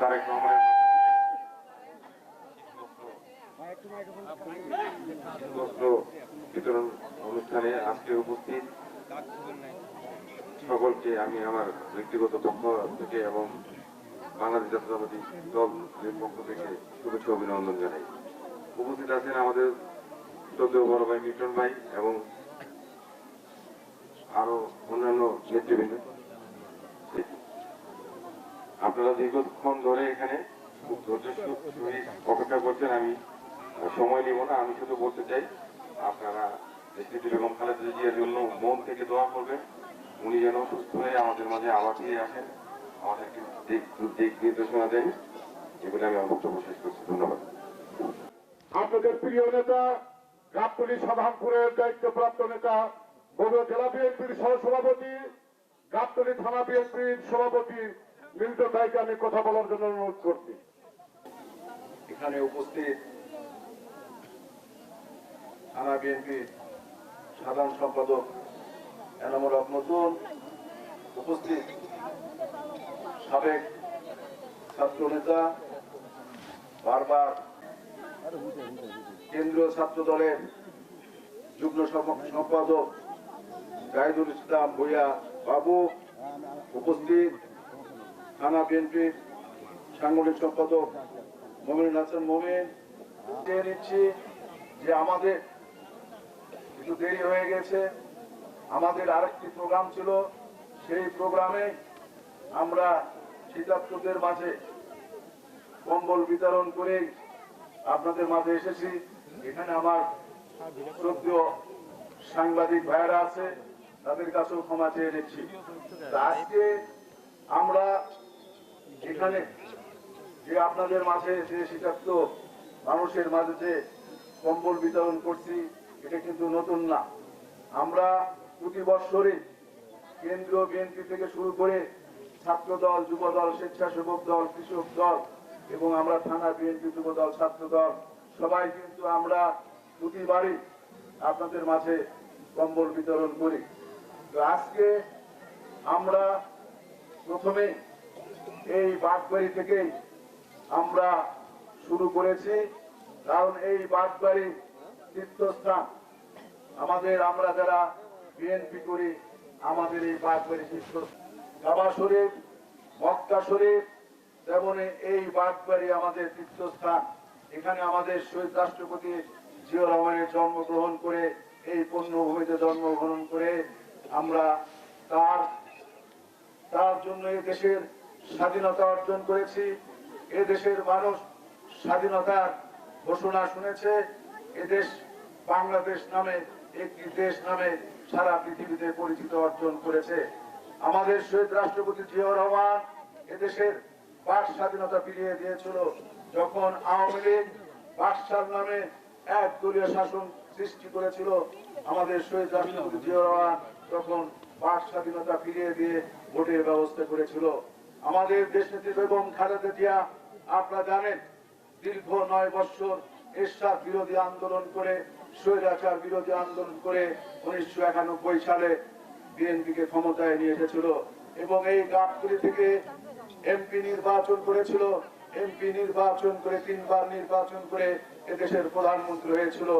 তারেক অনুষ্ঠানে আজকে উপস্থিত। সকলকে আমি আমার ব্যক্তিগত পক্ষ থেকে এবং বাংলাদেশ জাতীয়তাবাদী দলের পক্ষ থেকে শুভেচ্ছা অভিনন্দন জানাই। উপস্থিত আছেন আমাদের শ্রদ্ধেয় বড় ভাই মিল্টন ভাই এবং আরও অন্যান্য নেতৃবৃন্দ। আপনারা দীর্ঘক্ষণ ধরে এখানে খুব ধৈর্য অপেক্ষা করছেন, আমি সময় নিব না, আমি শুধু বলতে চাই, আপনারা দেশনীতি বেগম খালেদা জিয়ার জন্য মন থেকে দোয়া করবেন। উনি যেন সুস্থ হয়ে আমাদের মাঝে আবার ফিরে আসেন। আমাদেরকে দিক দিক নির্দেশনা দেন আমি ধন্যবাদ। আপনাদের প্রিয় নেতা গাবতলী সাধারণপুরের দায়িত্বপ্রাপ্ত নেতা, বগুড়া জেলা বিএনপির সহসভাপতি গাবতলী থানা বিএনপির সভাপতি মিল্টন ভাইকে আমি কথা বলার জন্য অনুরোধ করছি। এখানে উপস্থিত থানা বিএনপির সাধারণ সম্পাদক এনামুল হক নতুন, উপস্থিত সাবেক ছাত্র নেতা বারবার কেন্দ্রীয় ছাত্র দলের যুগ্ম সম্পাদক জাহিদুল ইসলাম ভূঁইয়া বাবু উপস্থিত। থানা বিএনপির সাংগঠনিক সম্পাদক মমিন হাসান মমিন চেয়ে নিচ্ছি যে আমাদের একটু দেরি হয়ে গেছে। আমাদের আরেকটি প্রোগ্রাম ছিল, সেই প্রোগ্রামে আমরা শীতার্থদের মাঝে কম্বল বিতরণ করে আপনাদের মাঝে এসেছি। এখানে আমার শ্রদ্ধেয় সাংবাদিক ভাইয়েরা আছে, তাদের কাছেও ক্ষমা চেয়ে নিচ্ছি। আজকে আমরা এখানে যে আপনাদের মাঝে যে শীতার্থ মানুষের মাঝে যে কম্বল বিতরণ করছি, এটা কিন্তু নতুন না। আমরা প্রতি বৎসরে কেন্দ্রীয় বিএনপি থেকে শুরু করে ছাত্র দল যুব দল স্বেচ্ছাসেবক দল, কৃষক দল এবং আমরা থানা বিএনপি যুব দল ছাত্র দল, সবাই কিন্তু আমরা প্রতিবারই আপনাদের মাঝে কম্বল বিতরণ করি। তো আজকে আমরা প্রথমে এই বাগবাড়ি থেকেই আমরা শুরু করেছি, কারণ এই বাগবাড়ি তীর্থস্থান। আমাদের আমরা যারা বিএনপি করি, আমাদের এই বাগবাড়ি তীর্থ কাবা শরীফ, মক্কা শরীফ, তেমনি এই বাগবাড়ি আমাদের তীর্থস্থান। এখানে আমাদের শহীদ রাষ্ট্রপতি জিয়া রহমানের জন্মগ্রহণ করে, এই পণ্যভূমিতে জন্মগ্রহণ করে আমরা তার তার জন্য এই দেশের স্বাধীনতা অর্জন করেছি। এ দেশের মানুষ স্বাধীনতার ঘোষণা শুনেছে। এদেশ বাংলাদেশ নামে, একটি দেশ নামে সারা পৃথিবীতে পরিচিত অর্জন করেছে। আমাদের শহীদ রাষ্ট্রপতি জিয়াউর রহমান এদেশের বাক স্বাধীনতা ফিরিয়ে দিয়েছিল যখন আওয়ামী লীগ বাকশাল নামে এক দলীয় শাসন সৃষ্টি করেছিল। আমাদের শহীদ রাষ্ট্রপতি জিয়াউর রহমান তখন বাক স্বাধীনতা ফিরিয়ে দিয়ে ভোটের ব্যবস্থা করেছিল। আমাদের দেশ নেত্রী বেগম খালেদা জিয়া, আপনারা জানেন, দীর্ঘ নয় বছর এরশাদ বিরোধী আন্দোলন করে, স্বৈরাচার বিরোধী আন্দোলন করে উনিশশো একানব্বই সালে বিএনপিকে ক্ষমতায় নিয়ে এসেছিল এবং এই গাবতলি থেকে এমপি নির্বাচন করেছিল। এমপি নির্বাচন করে তিনবার নির্বাচন করে এদেশের প্রধানমন্ত্রী হয়েছিল।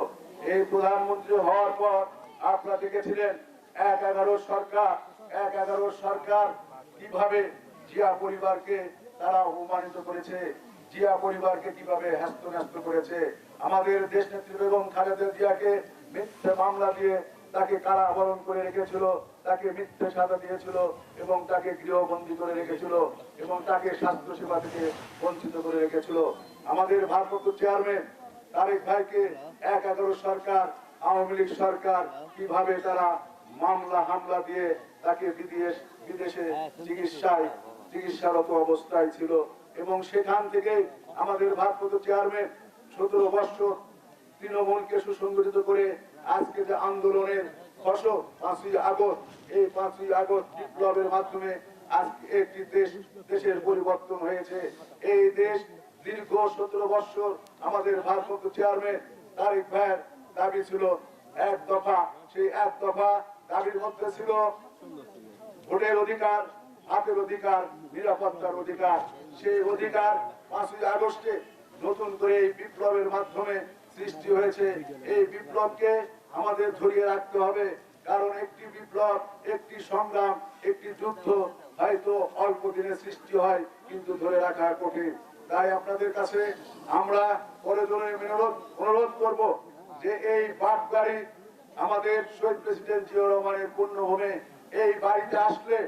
এই প্রধানমন্ত্রী হওয়ার পর আপনারা দেখেছিলেন, এক এগারো সরকার, এক এগারো সরকার কীভাবে জিয়া পরিবারকে তারা অপমানিত করেছে। জিয়া পরিবারকে কীভাবে হ্যাস্ত ন্যস্ত করেছে? আমাদের দেশ নেত্রী বেগম খালেদা জিয়াকে মিথ্যে মামলা দিয়ে তাকে কারাবরণ করে রেখেছিল, তাকে মিথ্যে সাজা দিয়েছিল এবং তাকে গৃহবন্দী করে রেখেছিল এবং তাকে স্বাস্থ্য সেবা থেকে বঞ্চিত করে রেখেছিল। আমাদের ভারপ্রাপ্ত চেয়ারম্যান তারেক ভাইকে এক এগারো সরকার, আওয়ামী লীগ সরকার কীভাবে তারা মামলা, হামলা দিয়ে তাকে বিদেশ, বিদেশে চিকিৎসায় চিকিৎসারত অবস্থায় ছিল এবং সেখান থেকে আমাদের ভারপ্রাপ্ত চেয়ারম্যান সতেরো বছর তৃণমূলকে সুসংগঠিত করে আজকে যে আন্দোলনের ফসল, পাঁচই আগস্ট, এই পাঁচই আগস্ট বিপ্লবের মাধ্যমে আজকে একটি দেশ, দেশের পরিবর্তন হয়েছে। এই দেশ দীর্ঘ সতেরো বছর আমাদের ভারপ্রাপ্ত চেয়ারম্যান তারিক ভাইয়ের দাবি ছিল এক দফা, সেই এক দফা দাবির মধ্যে ছিল ভোটের অধিকার হাতের অধিকার, নিরাপত্তার অধিকার, সেই অধিকার পাঁচই আগস্টে নতুন করে এই বিপ্লবের মাধ্যমে সৃষ্টি হয়েছে। এই বিপ্লবকে আমাদের ধরিয়ে রাখতে হবে, কারণ একটি বিপ্লব, একটি সংগ্রাম, একটি যুদ্ধ হয়তো অল্প দিনে সৃষ্টি হয়, কিন্তু ধরে রাখা কঠিন। তাই আপনাদের কাছে আমরা পরেজনের অনুরোধ করব যে এই বাট গাড়ি আমাদের শহীদ প্রেসিডেন্ট জিয়া রহমানের পূর্ণভূমে, এই বাড়িতে আসলে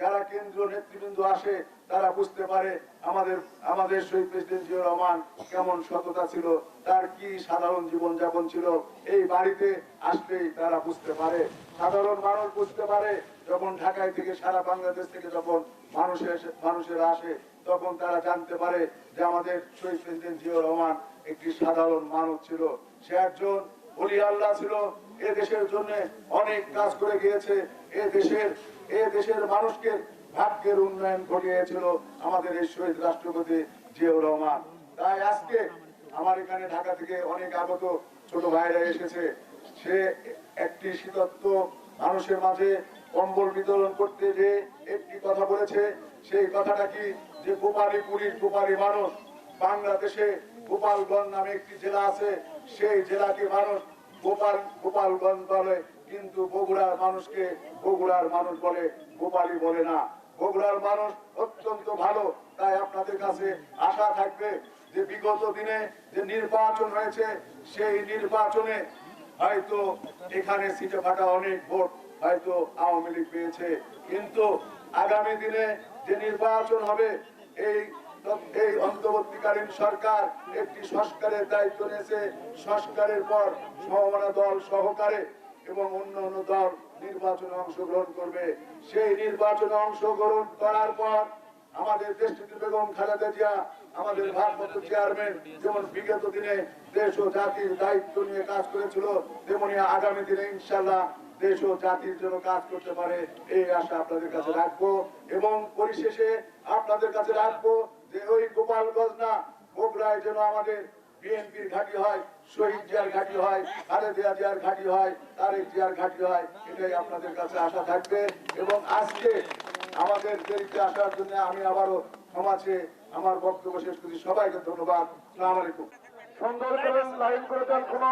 যারা কেন্দ্রীয় নেতৃবৃন্দ আসে, তারা বুঝতে পারে আমাদের আমাদের শহীদ প্রেসিডেন্ট জিয়া রহমান কেমন সততা ছিল, তার কি সাধারণ জীবন যাপন ছিল। এই বাড়িতে আসলেই তারা বুঝতে পারে। সাধারণ মানুষ বুঝতে পারে, যখন ঢাকায় থেকে সারা বাংলাদেশ থেকে যখন মানুষের মানুষেরা আসে, তখন তারা জানতে পারে যে আমাদের শহীদ প্রেসিডেন্ট জিয়া রহমান একটি সাধারণ মানুষ ছিল। সে একজন অলি আল্লাহ ছিল। এ দেশের জন্য অনেক কাজ করে গিয়েছে। এ দেশের এ দেশের মানুষকে ভাগ্যের উন্নয়ন ঘটিয়েছিল আমাদের এই শহীদ রাষ্ট্রপতি জিয়াউর রহমান। তাই আজকে আমার এখানে ঢাকা থেকে অনেক আগত ছোট ভাইরা এসেছে। সে একটি শীতত্ব মানুষের মাঝে কম্বল বিতরণ করতে যে একটি কথা বলেছে, সেই কথাটা কি যে গোপালী পুলিশ গোপালী মানুষ, বাংলাদেশে গোপালগঞ্জ নামে একটি জেলা আছে, সেই জেলাকে মানুষ গোপাল গোপালগঞ্জ বলে। কিন্তু বগুড়ার মানুষকে বগুড়ার মানুষ বলে গোপালী বলে না। বগুড়ার মানুষ অত্যন্ত ভালো, তাই আপনাদের কাছে আশা থাকবে যে বিগত দিনে যে নির্বাচন হয়েছে, সেই নির্বাচনে হয়তো এখানে সিটে ফাটা অনেক ভোট হয়তো আওয়ামী লীগ পেয়েছে। কিন্তু আগামী দিনে যে নির্বাচন হবে, এই এই অন্তর্বর্তীকালীন সরকার একটি সংস্কারের দায়িত্ব নিয়েছে। সংস্কারের পর সমমনা দল সহকারে এবং অন্য অন্য দল নির্বাচনে অংশগ্রহণ করবে। সেই নির্বাচনে অংশগ্রহণ করার পর আমাদের দেশটিতে বেগম খালেদা জিয়া, আমাদের ভারপ্রাপ্ত চেয়ারম্যান, যেমন বিগত দিনে দেশ ও জাতির দায়িত্ব নিয়ে কাজ করেছিল, তেমনি আগামী দিনে ইনশাল্লাহ দেশ ও জাতির জন্য কাজ করতে পারে। এই আশা আপনাদের কাছে রাখব এবং পরিশেষে আপনাদের কাছে রাখব যে ওই গোপালগঞ্জ না, বগুড়ায় যেন আমাদের বিএনপির ঘাঁটি হয়। শহীদ জিয়ার ঘাঁটি হয় খালেদিয়া জিয়ার ঘাঁটি হয় তারেক জিয়ার ঘাঁটি হয় এটাই আপনাদের কাছে আশা থাকবে। এবং আজকে আমাদের দেরিতে আসার জন্য আমি আবারও সমাজে আমার বক্তব্য শেষ করছি সবাইকে ধন্যবাদ। সালাম আলাইকুম। সুন্দর করে লাইন করে দেন কোন।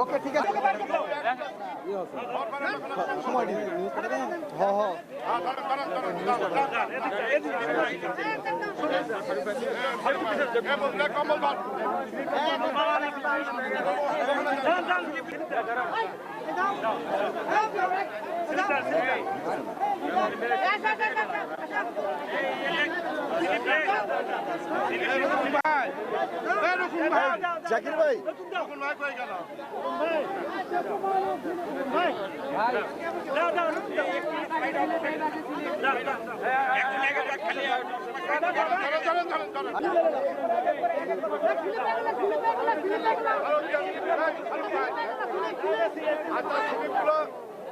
ওকে ঠিক আছে সময় হ্যাঁ হ্যাঁ Ja, ja, ja, ja. Zakir ভাই। আচ্ছা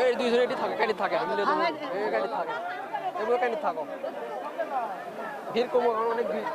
এই দুইজন থাকে কানি থাকে, আমি কানি থাকে। এগুলো কানি থাকো। ভিড় কমো অনেক ভিড়।